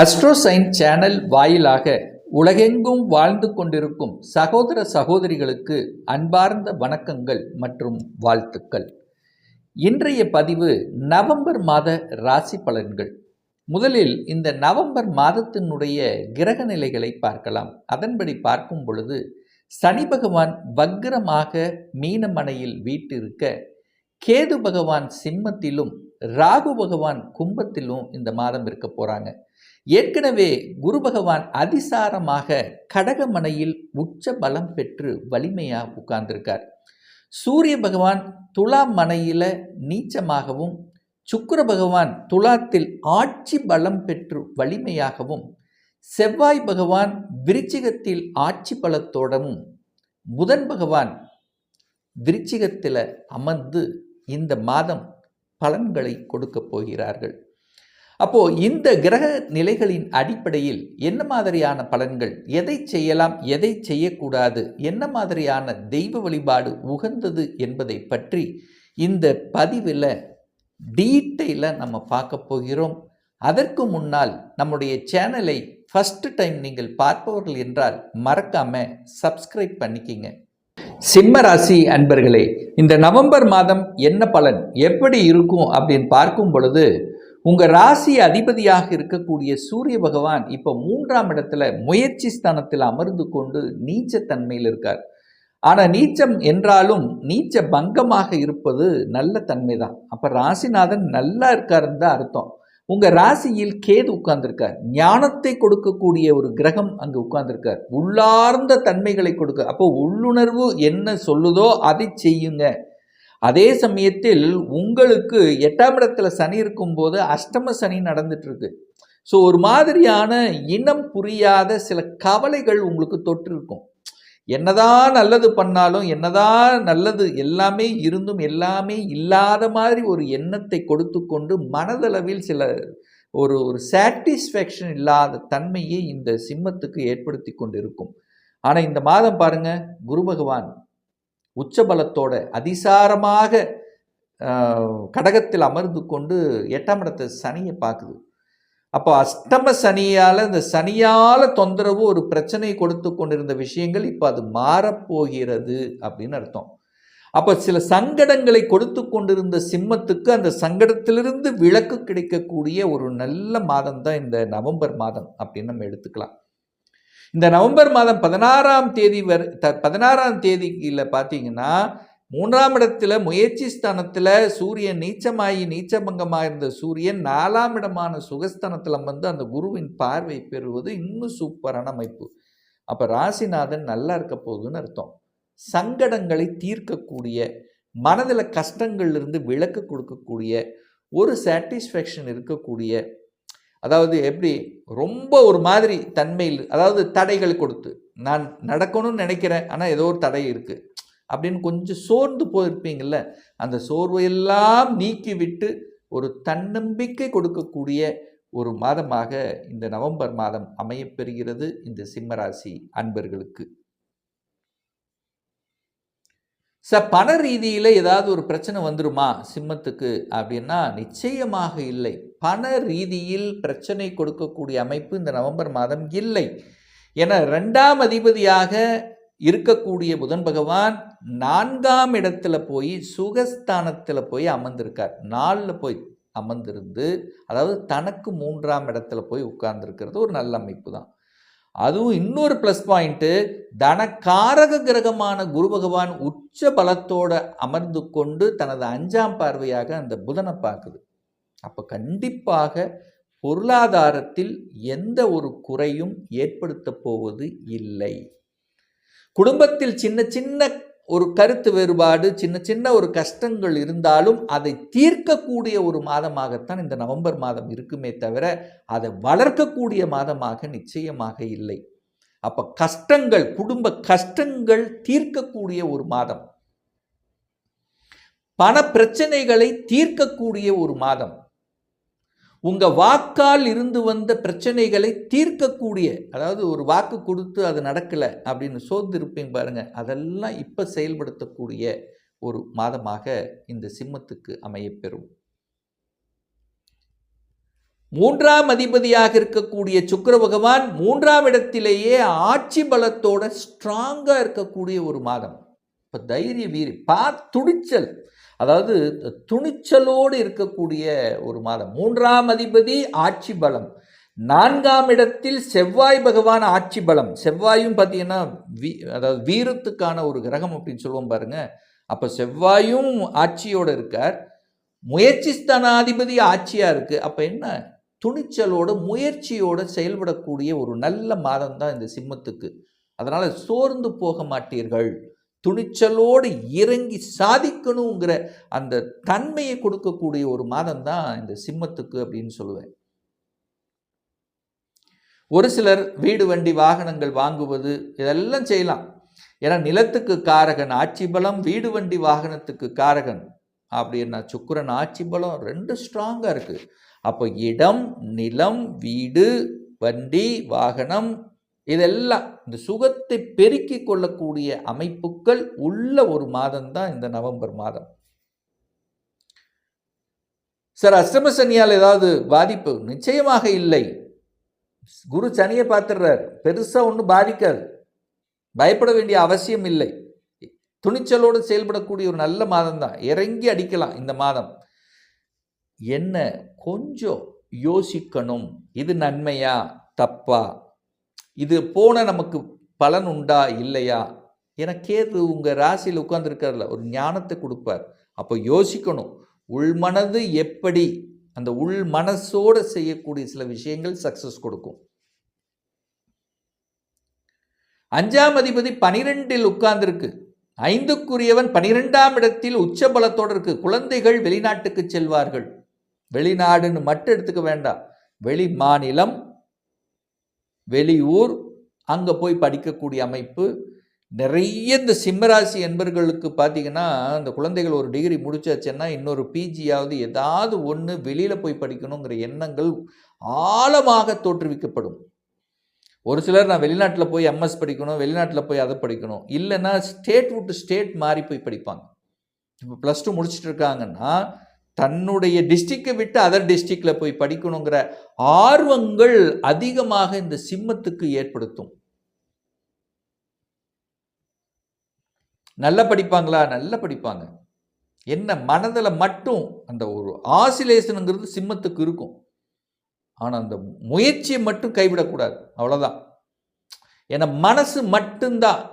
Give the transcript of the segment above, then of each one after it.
அஸ்ட்ரோசைன் channel வாயிலாக உலகெங்கும் வாழ்ந்து கொண்டிருக்கும் சகோதர சகோதரிகளுக்கு அன்பார்ந்த வணக்கங்கள் மற்றும் வாழ்த்துக்கள். இன்றைய பதிவு நவம்பர் மாத ராசி பலன்கள். முதலில் இந்த நவம்பர் மாதத்தினுடைய கிரக நிலைகளை பார்க்கலாம். அதன்படி பார்க்கும் பொழுது சனி பகவான் வக்ரமாக மீனமனையில் வீட்டிருக்க கேது பகவான் சிம்மத்திலும் ராகு பகவான் கும்பத்திலும் இந்த மாதம் இருக்க போகிறாங்க ஏற்கனவே குரு பகவான் அதிசாரமாக கடகமனையில் உச்ச பலம் பெற்று வலிமையாக உட்கார்ந்திருக்கார். சூரிய பகவான் துலாம் மனையில் நீச்சமாகவும் சுக்கர பகவான் துலாத்தில் ஆட்சி பலம் பெற்று வலிமையாகவும் செவ்வாய் பகவான் விருச்சிகத்தில் ஆட்சி பலத்தோடவும் புதன் பகவான் விருச்சிகத்தில் அமர்ந்து இந்த மாதம் பலன்களை கொடுக்கப் போகிறார்கள். அப்போ இந்த கிரக நிலைகளின் அடிப்படையில் என்ன மாதிரியான பலன்கள் எதை செய்யலாம் எதை செய்யக்கூடாது என்ன மாதிரியான தெய்வ வழிபாடு உகந்தது என்பதை பற்றி இந்த பதிவில் டீட்டெயிலாக நம்ம பார்க்க போகிறோம். அதற்கு முன்னால் நம்முடைய சேனலை ஃபஸ்ட்டு டைம் நீங்கள் பார்ப்பவர்கள் என்றால் மறக்காம சப்ஸ்கிரைப் பண்ணிக்கிங்க. சிம்ம ராசி அன்பர்களே இந்த நவம்பர் மாதம் என்ன பலன்? எப்படி இருக்கும் அப்படின்னு பார்க்கும் பொழுது உங்கள் ராசி அதிபதியாக இருக்கக்கூடிய சூரிய பகவான் இப்போ மூன்றாம் இடத்துல முயற்சி ஸ்தானத்தில் அமர்ந்து கொண்டு நீச்சத்தன்மையில் இருக்கார். ஆனால் நீச்சம் என்றாலும் நீச்ச பங்கமாக இருப்பது நல்ல தன்மை தான் அப்போ ராசிநாதன் நல்லா இருக்காருன்னு தான் அர்த்தம். உங்கள் ராசியில் கேது உட்கார்ந்துருக்கார். ஞானத்தை கொடுக்கக்கூடிய ஒரு கிரகம் அங்கே உட்கார்ந்துருக்கார். உள்ளார்ந்த தன்மைகளை கொடுக்க அப்போ உள்ளுணர்வு என்ன சொல்லுதோ அதை செய்யுங்க. அதே சமயத்தில் உங்களுக்கு எட்டாம் இடத்துல சனி இருக்கும்போது அஷ்டம சனி நடந்துட்டுருக்கு. ஸோ ஒரு மாதிரியான இனம் புரியாத சில கவலைகள் உங்களுக்கு தொற்று இருக்கும் என்னதான் நல்லது பண்ணாலும் என்னதான் நல்லது எல்லாமே இருந்தும் எல்லாமே இல்லாத மாதிரி ஒரு எண்ணத்தை கொடுத்து கொண்டு மனதளவில் சில ஒரு ஒரு சாட்டிஸ்ஃபேக்ஷன் இல்லாத தன்மையை இந்த சிம்மத்துக்கு ஏற்படுத்தி கொண்டு இருக்கும் ஆனால் இந்த மாதம் பாருங்க குரு பகவான் உச்சபலத்தோட அதிசாரமாக கடகத்தில் அமர்ந்து கொண்டு எட்டாம் இடத்தை சனியை பார்க்குது. அப்போ அஷ்டம சனியால் இந்த சனியால் தொந்தரவு ஒரு பிரச்சனை கொடுத்து கொண்டிருந்த விஷயங்கள் இப்போ அது மாறப்போகிறது அப்படின்னு அர்த்தம். அப்போ சில சங்கடங்களை கொடுத்து கொண்டிருந்த சிம்மத்துக்கு அந்த சங்கடத்திலிருந்து விளக்கு கிடைக்கக்கூடிய ஒரு நல்ல மாதம் தான் இந்த நவம்பர் மாதம் அப்படின்னு நம்ம எடுத்துக்கலாம். இந்த நவம்பர் மாதம் பதினாறாம் தேதி வரை த பதினாறாம் தேதியில் பார்த்தீங்கன்னா மூன்றாம் இடத்துல முயற்சி ஸ்தானத்தில் சூரியன் நீச்சமாகி நீச்சபங்கமாக இருந்த சூரியன் நாலாம் இடமான சுகஸ்தானத்தில் வந்து அந்த குருவின் பார்வை பெறுவது இன்னும் சூப்பரான அமைப்பு. அப்போ ராசிநாதன் நல்லா இருக்க போகுதுன்னு அர்த்தம். சங்கடங்களை தீர்க்கக்கூடிய மனதில் கஷ்டங்கள்லேருந்து விளக்கு கொடுக்கக்கூடிய ஒரு சாட்டிஸ்ஃபேக்ஷன் இருக்கக்கூடிய அதாவது எப்படி ரொம்ப ஒரு மாதிரி தன்மையில் அதாவது தடைகள் கொடுத்து. நான் நடக்கணும்னு நினைக்கிறேன் ஆனால் ஏதோ ஒரு தடை இருக்குது அப்படின்னு கொஞ்சம் சோர்ந்து போயிருப்பீங்கள்ல அந்த சோர்வையெல்லாம் நீக்கிவிட்டு ஒரு தன்னம்பிக்கை கொடுக்கக்கூடிய ஒரு மாதமாக இந்த நவம்பர் மாதம் அமையப்பெறுகிறது இந்த சிம்மராசி அன்பர்களுக்கு. ச பண ரீதியில் ஏதாவது ஒரு பிரச்சனை வந்துருமா சிம்மத்துக்கு அப்படின்னா நிச்சயமாக இல்லை. பண ரீதியில் பிரச்சனை கொடுக்கக்கூடிய அமைப்பு இந்த நவம்பர் மாதம் இல்லை. என ரெண்டாம் அதிபதியாக இருக்கக்கூடிய புதன் பகவான் நான்காம் இடத்துல போய் சுகஸ்தானத்தில் போய் அமர்ந்திருக்கார். நாலில் போய் அமர்ந்திருந்து அதாவது தனக்கு மூன்றாம் இடத்துல போய் உட்கார்ந்துருக்கிறது ஒரு நல்ல அமைப்பு தான். அதுவும் இன்னொரு ப்ளஸ் பாயிண்ட்டு தனக்காரக கிரகமான குரு பகவான் உச்ச பலத்தோடு அமர்ந்து கொண்டு தனது அஞ்சாம் பார்வையாக அந்த புதனை பார்க்குது. அப்போ கண்டிப்பாக பொருளாதாரத்தில் எந்த ஒரு குறையும் ஏற்படுத்த போவது இல்லை. குடும்பத்தில் சின்ன சின்ன ஒரு கருத்து வேறுபாடு சின்ன சின்ன ஒரு கஷ்டங்கள் இருந்தாலும் அதை தீர்க்கக்கூடிய ஒரு மாதமாகத்தான் இந்த நவம்பர் மாதம் இருக்குமே தவிர அதை வளர்க்கக்கூடிய மாதமாக நிச்சயமாக இல்லை. அப்போ கஷ்டங்கள் குடும்ப கஷ்டங்கள் தீர்க்கக்கூடிய ஒரு மாதம். பண பிரச்சனைகளை தீர்க்கக்கூடிய ஒரு மாதம். உங்கள் வாக்கால் இருந்து வந்த பிரச்சனைகளை தீர்க்கக்கூடிய அதாவது ஒரு வாக்கு கொடுத்து அது நடக்கலை அப்படின்னு சோர்ந்திருப்பீங்க பாருங்கள் அதெல்லாம் இப்போ செயல்படுத்தக்கூடிய ஒரு மாதமாக இந்த சிம்மத்துக்கு அமையப்பெறும். மூன்றாம் அதிபதியாக இருக்கக்கூடிய சுக்கர பகவான் மூன்றாம் இடத்திலேயே ஆட்சி பலத்தோட ஸ்ட்ராங்காக இருக்கக்கூடிய ஒரு மாதம். இப்போ தைரிய வீரி பா துடிச்சல் அதாவது துணிச்சலோடு இருக்கக்கூடிய ஒரு மாதம். மூன்றாம் அதிபதி ஆட்சி பலம். நான்காம் இடத்தில் செவ்வாய் பகவான் ஆட்சி பலம். செவ்வாயும் பார்த்தீங்கன்னா வீ அதாவது வீரத்துக்கான ஒரு கிரகம் அப்படின்னு சொல்லுவோம் பாருங்க. அப்போ செவ்வாயும் ஆட்சியோடு இருக்கார். முயற்சி ஸ்தானாதிபதி ஆட்சியாக இருக்குது அப்போ என்ன? துணிச்சலோடு முயற்சியோடு செயல்படக்கூடிய ஒரு நல்ல மாதம் தான் இந்த சிம்மத்துக்கு. அதனால் சோர்ந்து போக மாட்டீர்கள். துணிச்சலோடு இறங்கி சாதிக்கணுங்கிற அந்த தன்மையை கொடுக்கக்கூடிய ஒரு மாதம் தான் இந்த சிம்மத்துக்கு அப்படின்னு சொல்லுவேன். ஒரு சிலர் வீடு வண்டி வாகனங்கள் வாங்குவது இதெல்லாம் செய்யலாம். ஏன்னா நிலத்துக்கு காரகன் ஆட்சி பலம் வீடு வண்டி வாகனத்துக்கு காரகன் அப்படின்னா சுக்கரன் ஆட்சி பலம் ரெண்டு ஸ்ட்ராங்காக இருக்குது அப்போ இடம் நிலம் வீடு வண்டி வாகனம் இதெல்லாம் இந்த சுகத்தை பெருக்கி கொள்ளக்கூடிய அமைப்புகள் உள்ள ஒரு மாதம் தான் இந்த நவம்பர் மாதம். சார் அஷ்டம சனியால் ஏதாவது பாதிப்பு? நிச்சயமாக இல்லை. குரு சனியை பார்த்துடுறார். பெருசாக ஒன்றும் பாதிக்காது. பயப்பட வேண்டிய அவசியம் இல்லை. துணிச்சலோடு செயல்படக்கூடிய ஒரு நல்ல மாதம் தான் இறங்கி அடிக்கலாம் இந்த மாதம். என்ன? கொஞ்சம் யோசிக்கணும். இது நன்மையா? தப்பா? இது போன நமக்கு பலன் உண்டா இல்லையா? என கேது உங்கள் ராசியில் உட்காந்துருக்கார்ல ஒரு ஞானத்தை கொடுப்பார். அப்போ யோசிக்கணும். உள்மனது எப்படி அந்த உள் மனசோடு செய்யக்கூடிய சில விஷயங்கள் சக்ஸஸ் கொடுக்கும். அஞ்சாம் அதிபதி பனிரெண்டில் உட்கார்ந்துருக்கு. ஐந்துக்குரியவன் பனிரெண்டாம் இடத்தில் உச்ச பலத்தோடு இருக்கு. குழந்தைகள் வெளிநாட்டுக்கு செல்வார்கள். வெளிநாடுன்னு மட்டும் எடுத்துக்க வேண்டாம். வெளி மாநிலம் வெளியூர் அங்கே போய் படிக்கக்கூடிய அமைப்பு. நிறைய இந்த சிம்மராசி என்பர்களுக்கு பார்த்தீங்கன்னா இந்த குழந்தைகள் ஒரு டிகிரி முடிச்சாச்சுன்னா இன்னொரு பிஜியாவது ஏதாவது ஒன்று வெளியில் போய் படிக்கணுங்கிற எண்ணங்கள் ஆழமாக தோற்றுவிக்கப்படும். ஒரு சிலர் நான் வெளிநாட்டில் போய் எம்எஸ் படிக்கணும் வெளிநாட்டில் போய் அதை படிக்கணும். இல்லைன்னா ஸ்டேட் விட்டு ஸ்டேட் மாறி போய் படிப்பாங்க. இப்போ ப்ளஸ் டூ முடிச்சுட்டு இருக்காங்கன்னா தன்னுடைய டிஸ்ட்ரிக்டை விட்டு அதர் டிஸ்ட்ரிக்டில் போய் படிக்கணுங்கிற ஆர்வங்கள் அதிகமாக இந்த சிம்மத்துக்கு ஏற்படுத்தும். நல்லா படிப்பாங்களா? நல்லா படிப்பாங்க. என்ன மனதில் மட்டும் அந்த ஒரு ஆசிலேஷனுங்கிறது சிம்மத்துக்கு இருக்கும். ஆனால் அந்த முயற்சியை மட்டும் கைவிடக்கூடாது. அவ்வளோதான் ஏன்னா மனசு மட்டும்தான்.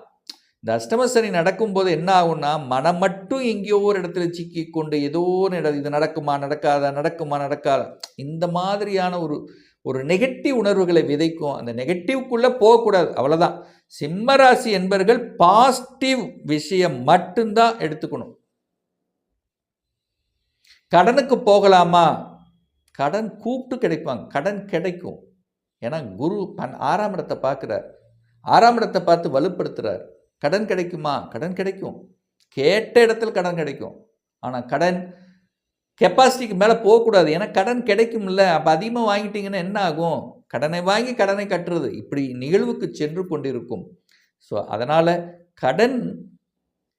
இந்த அஷ்டமசனி நடக்கும்போது என்ன ஆகும்னா மனம் மட்டும் எங்கேயோ ஒரு இடத்துல சிக்கி கொண்டு ஏதோ ஒரு இது நடக்குமா நடக்காதா நடக்குமா நடக்காதா இந்த மாதிரியான ஒரு ஒரு நெகட்டிவ் உணர்வுகளை விதைக்கும். அந்த நெகட்டிவ்க்குள்ளே போகக்கூடாது அவ்வளோதான் சிம்மராசி என்பர்கள் பாசிட்டிவ் விஷயம் மட்டும்தான் எடுத்துக்கணும். கடனுக்கு போகலாமா? கடன் கூப்பிட்டு கிடைப்பாங்க கடன் கிடைக்கும். ஏன்னா குரு பன் ஆறாம் இடத்தை பார்க்குறார். ஆறாம் இடத்தை பார்த்து வலுப்படுத்துகிறார் கடன் கிடைக்குமா? கடன் கிடைக்கும். கேட்ட இடத்துல கடன் கிடைக்கும். ஆனால் கடன் கெப்பாசிட்டிக்கு மேலே போகக்கூடாது. ஏன்னா கடன் கிடைக்கும்ல. அப்போ அதிகமாக வாங்கிட்டீங்கன்னா என்ன ஆகும்? கடனை வாங்கி கடனை கட்டுறது. இப்படி நிகழ்வுக்கு சென்று கொண்டிருக்கும். ஸோ அதனால் கடன்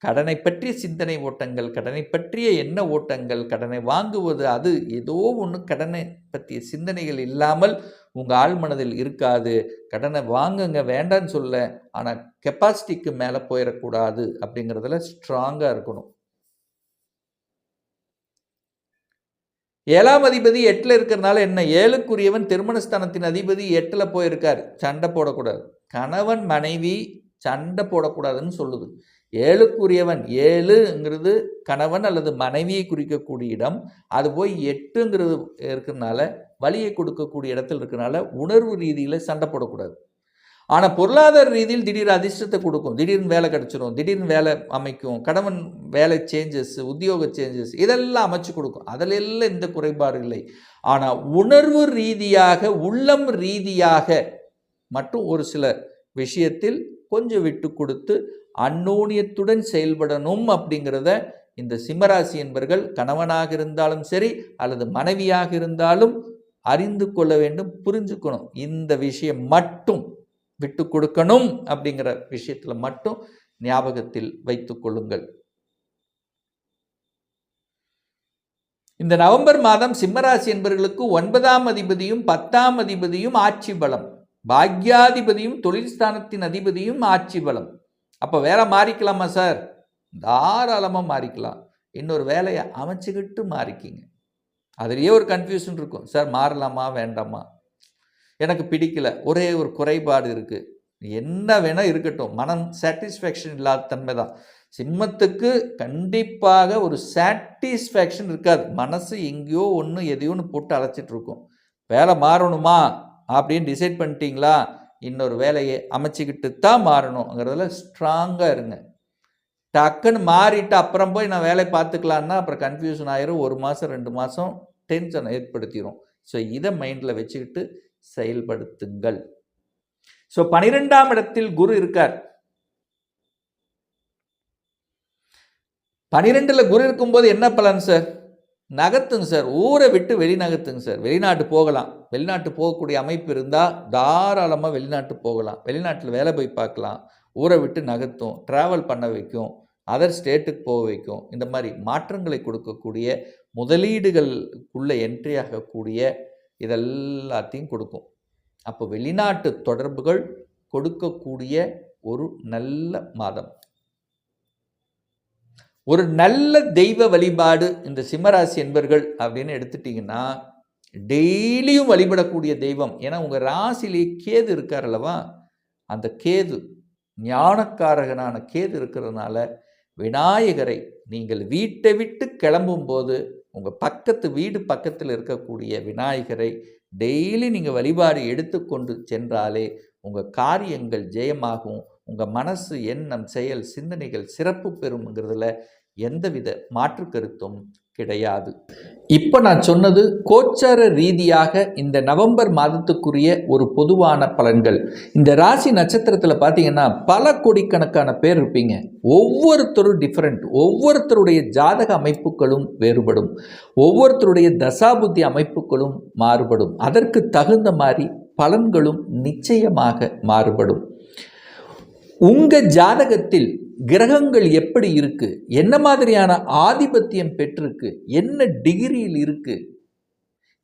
கடனை பற்றிய சிந்தனை ஓட்டங்கள் கடனை பற்றிய எண்ண ஓட்டங்கள் கடனை வாங்குவது அது ஏதோ ஒன்று கடனை பற்றிய சிந்தனைகள் இல்லாமல் உங்கள் ஆழ்மனதில் இருக்காது. கடனை வாங்குங்க வேண்டான்னு சொல்ல. ஆனால் கெப்பாசிட்டிக்கு மேலே போயிடக்கூடாது அப்படிங்கிறதுல ஸ்ட்ராங்காக இருக்கணும். ஏழாம் அதிபதி எட்டில் இருக்கிறதுனால என்ன? ஏழுக்குரியவன் திருமணஸ்தானத்தின் அதிபதி எட்டில் போயிருக்கார். சண்டை போடக்கூடாது. கணவன் மனைவி சண்டை போடக்கூடாதுன்னு சொல்லுது. ஏழுக்குரியவன் ஏழுங்கிறது கணவன் அல்லது மனைவியை குறிக்கக்கூடிய இடம். அது போய் எட்டுங்கிறது இருக்கிறதுனால வழியை கொடுக்கக்கூடிய இடத்துல இருக்கிறனால உணர்வு ரீதியில் சண்டை போடக்கூடாது. ஆனால் பொருளாதார ரீதியில் திடீர் அதிர்ஷ்டத்தை கொடுக்கும். திடீர்னு வேலை கிடச்சிரும். திடீர்னு வேலை அமைக்கும். கணவன் வேலை சேஞ்சஸ் உத்தியோக சேஞ்சஸ் இதெல்லாம் அமைச்சு கொடுக்கும். அதில் எல்லாம் எந்த குறைபாடு இல்லை. ஆனால் உணர்வு ரீதியாக உள்ளம் ரீதியாக மட்டும் ஒரு சில விஷயத்தில் கொஞ்சம் விட்டு கொடுத்து அந்நூனியத்துடன் செயல்படணும் அப்படிங்கிறத இந்த சிம்மராசி என்பர்கள் கணவனாக இருந்தாலும் சரி அல்லது மனைவியாக இருந்தாலும் அறிந்து கொள்ள வேண்டும் புரிஞ்சுக்கணும். இந்த விஷயம் மட்டும் விட்டு கொடுக்கணும் அப்படிங்கிற விஷயத்தில் மட்டும் ஞாபகத்தில் வைத்து கொள்ளுங்கள். இந்த நவம்பர் மாதம் சிம்மராசி என்பவர்களுக்கு ஒன்பதாம் அதிபதியும் பத்தாம் அதிபதியும் ஆட்சி பலம். பாக்யாதிபதியும் தொழில் ஸ்தானத்தின் அதிபதியும் ஆட்சி பலம். அப்போ வேலை மாறிக்கலாமா சார்? தாராளமாக மாறிக்கலாம். இன்னொரு வேலையை அமைச்சுக்கிட்டு மாறிக்கிங்க. அதுலேயே ஒரு கன்ஃபியூஷன் இருக்கும். சார் மாறலாமா? வேண்டாமா? எனக்கு பிடிக்கல. ஒரே ஒரு குறைபாடு இருக்குது என்ன வேணால் இருக்கட்டும். மனம் சாட்டிஸ்ஃபேக்ஷன் இல்லாத தன்மை தான். சிம்மத்துக்கு கண்டிப்பாக ஒரு சாட்டிஸ்ஃபேக்ஷன் இருக்காது. மனசு எங்கேயோ ஒன்று எதையோ ஒன்று போட்டு அழைச்சிட்டு இருக்கும். வேலை மாறணுமா? அப்படின்னு டிசைட் பண்ணிட்டீங்களா? இன்னொரு வேலையை அமைச்சிக்கிட்டு தான் மாறணுங்கிறதுல ஸ்ட்ராங்காக இருங்க. டக்குன்னு மாறிட்டு அப்புறம் போய் நான் வேலை பார்த்துக்கலான்னா அப்புறம் கன்ஃபியூஷன் ஆயிரும். ஒரு மாதம் ரெண்டு மாதம் டென்ஷன் ஏற்படுத்திடும் ஸோ இதை மைண்டில் வச்சுக்கிட்டு செயல்படுத்துங்கள். ஸோ பனிரெண்டாம் இடத்தில் குரு இருக்கார். பனிரெண்டில் குரு இருக்கும்போது என்ன பலன் சார் நகர்த்துங்க சார் ஊரை விட்டு வெளிநகர்த்துங்க சார் வெளிநாட்டு போகலாம். வெளிநாட்டு போகக்கூடிய அமைப்பு இருந்தால் தாராளமாக வெளிநாட்டு போகலாம். வெளிநாட்டில் வேலை போய் பார்க்கலாம். ஊரை விட்டு நகர்த்தும் ட்ராவல் பண்ண வைக்கும் அதர் ஸ்டேட்டுக்கு போக வைக்கும் இந்த மாதிரி மாற்றங்களை கொடுக்கக்கூடிய முதலீடுகளுக்குள்ளே என்ட்ரி ஆகக்கூடிய இதெல்லாத்தையும் கொடுக்கும். அப்போ வெளிநாட்டு தொடர்புகள் கொடுக்கக்கூடிய ஒரு நல்ல மாதம். ஒரு நல்ல தெய்வ வழிபாடு இந்த சிம்மராசி என்பர்கள் அப்படின்னு எடுத்துட்டிங்கன்னா டெய்லியும் வழிபடக்கூடிய தெய்வம். ஏன்னா உங்கள் ராசிலேயே கேது இருக்கார் அல்லவா? அந்த கேது ஞானக்காரகனான கேது இருக்கிறதுனால விநாயகரை நீங்கள் வீட்டை விட்டு கிளம்பும்போது உங்கள் பக்கத்து வீடு பக்கத்தில் இருக்கக்கூடிய விநாயகரை டெய்லி நீங்கள் வழிபாடு எடுத்துக்கொண்டு சென்றாலே உங்கள் காரியங்கள் ஜெயமாகும். உங்கள் மனசு எண்ணம் செயல் சிந்தனைகள் சிறப்பு பெறும்ங்கிறதுல எந்தவித மாற்று கருத்தும் கிடையாது. இப்போ நான் சொன்னது கோச்சார ரீதியாக இந்த நவம்பர் மாதத்துக்குரிய ஒரு பொதுவான பலன்கள். இந்த ராசி நட்சத்திரத்தில் பார்த்தீங்கன்னா பல கோடிக்கணக்கான பேர் இருப்பீங்க. ஒவ்வொருத்தரும் டிஃப்ரெண்ட் ஒவ்வொருத்தருடைய ஜாதக அமைப்புகளும் வேறுபடும். ஒவ்வொருத்தருடைய தசாபுத்தி அமைப்புகளும் மாறுபடும். அதற்கு தகுந்த மாதிரி பலன்களும் நிச்சயமாக மாறுபடும். உங்கள் ஜாதகத்தில் கிரகங்கள் எப்படி இருக்கு? என்ன மாதிரியான ஆதிபத்தியம் பெற்றிருக்கு? என்ன டிகிரியில் இருக்கு?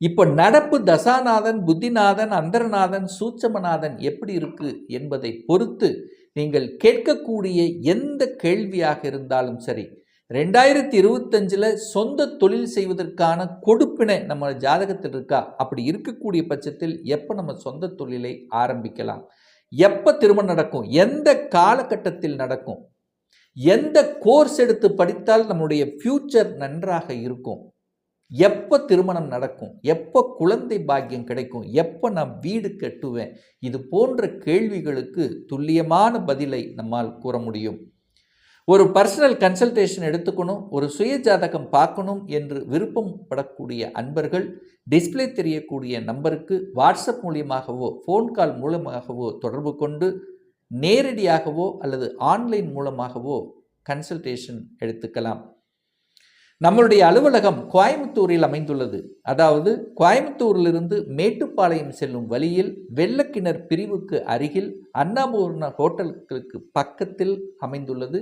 இப்போ நடப்பு தசாநாதன் புத்திநாதன் அந்தரநாதன் சூட்சமநாதன் எப்படி இருக்கு என்பதை பொறுத்து நீங்கள் கேட்கக்கூடிய எந்த கேள்வியாக இருந்தாலும் சரி ரெண்டாயிரத்தி இருபத்தஞ்சில் சொந்த தொழில் செய்வதற்கான கொடுப்பினை நம்ம ஜாதகத்தில் இருக்கா? அப்படி இருக்கக்கூடிய பட்சத்தில் எப்போ நம்ம சொந்த தொழிலை ஆரம்பிக்கலாம்? எப்போ திருமணம் நடக்கும்? எந்த காலகட்டத்தில் நடக்கும்? எந்த கோர்ஸ் எடுத்து படித்தால் நம்முடைய ஃப்யூச்சர் நன்றாக இருக்கும்? எப்போ திருமணம் நடக்கும்? எப்போ குழந்தை பாக்கியம் கிடைக்கும்? எப்போ நான் வீடு கட்டுவேன்? இது போன்ற கேள்விகளுக்கு துல்லியமான பதிலை நம்மால் கூற முடியும். ஒரு பர்சனல் கன்சல்டேஷன் எடுத்துக்கணும் ஒரு சுய ஜாதகம் பார்க்கணும் என்று விருப்பம் படக்கூடிய அன்பர்கள் டிஸ்பிளே தெரியக்கூடிய நம்பருக்கு வாட்ஸ்அப் மூலியமாகவோ ஃபோன் கால் மூலமாகவோ தொடர்பு கொண்டு நேரடியாகவோ அல்லது ஆன்லைன் மூலமாகவோ கன்சல்டேஷன் எடுத்துக்கலாம். நம்மளுடைய அலுவலகம் கோயம்புத்தூரில் அமைந்துள்ளது. அதாவது கோயம்புத்தூரிலிருந்து மேட்டுப்பாளையம் செல்லும் வழியில் வெள்ளக்கிணர் பிரிவுக்கு அருகில் அன்னபூர்ண ஹோட்டல்களுக்கு பக்கத்தில் அமைந்துள்ளது.